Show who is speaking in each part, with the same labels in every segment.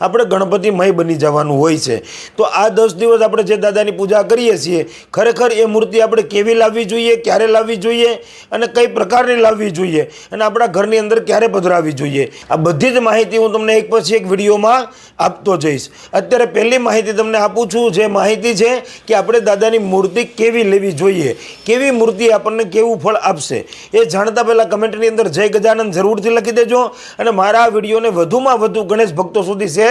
Speaker 1: આપણે ગણપતિમય બની જવાનું હોય છે. તો આ દસ દિવસ આપણે જે દાદાની પૂજા કરીએ છીએ, ખરેખર એ મૂર્તિ આપણે કેવી લાવવી જોઈએ, ક્યારે લાવવી જોઈએ અને કઈ પ્રકારની લાવવી જોઈએ અને આપણા ઘરની અંદર ક્યારે પધરાવવી જોઈએ. આ બધી જ માહિતી હું તમને એક પછી એક વિડીયોમાં આપતો જઈશ. અત્યારે પહેલી માહિતી તમને આપું છું, જે માહિતી છે કે આપણે દાદાની મૂર્તિ કેવી લેવી જોઈએ, કેવી મૂર્તિ આપણને કેવું ફળ આપશે. એ જાણતા પહેલાં કમેન્ટની અંદર જય ગજાનંદ જરૂરથી લખી દેજો અને મારા આ વિડીયોને વધુમાં વધુ ગણેશ ભક્તો સુધી શેર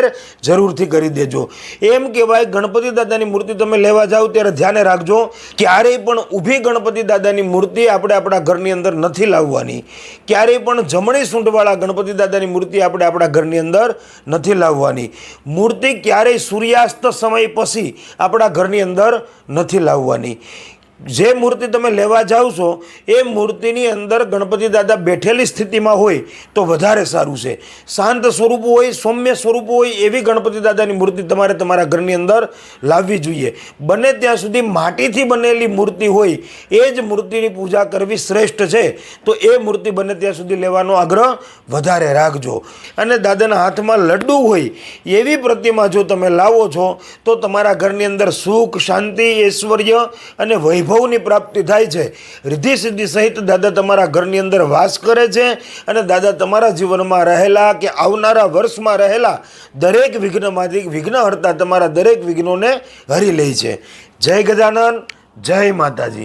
Speaker 1: જરૂરથી કરી દેજો. એમ કહેવાય, ગણપતિ દાદાની મૂર્તિ તમે લેવા જાઓ ત્યારે ધ્યાને રાખજો ક્યારેય પણ ઊભી ગણપતિ દાદાની મૂર્તિ આપણે આપણા ઘરની અંદર નથી લાવવાની. ક્યારેય પણ જમણી સૂંઢવાળા ગણપતિ દાદાની મૂર્તિ આપણે આપણા ઘરની અંદર નથી લાવવાની. મૂર્તિ ક્યારેય સૂર્યાસ્ત સમય પછી આપણા ઘરની અંદર નથી લાવવાની. જે મૂર્તિ તમે લેવા જાઓ છો, એ મૂર્તિની અંદર ગણપતિ દાદા બેઠેલી સ્થિતિમાં હોય તો વધારે સારું છે. શાંત સ્વરૂપ હોય, સૌમ્ય સ્વરૂપ હોય, એવી ગણપતિ દાદાની મૂર્તિ તમારે તમારા ઘરની અંદર લાવવી જોઈએ. બને ત્યાં સુધી માટીથી બનેલી મૂર્તિ હોય, એ જ મૂર્તિની પૂજા કરવી શ્રેષ્ઠ છે. તો એ મૂર્તિ બને ત્યાં સુધી લેવાનો આગ્રહ વધારે રાખજો. અને દાદાના હાથમાં લડ્ડુ હોય, એવી પ્રતિમા જો તમે લાવો છો, તો તમારા ઘરની અંદર સુખ, શાંતિ, ઐશ્વર્ય અને વૈભવની પ્રાપ્તિ થાય છે. રિદ્ધિ સિદ્ધિ સહિત દાદા તમારા ઘરની અંદર વાસ કરે છે અને દાદા તમારા જીવનમાં રહેલા કે આવનારા વર્ષમાં રહેલા દરેક વિઘ્નમાંથી વિઘ્ન હરતા તમારા દરેક વિઘ્નોને હરી લે છે. જય ગજાનન, જય માતાજી.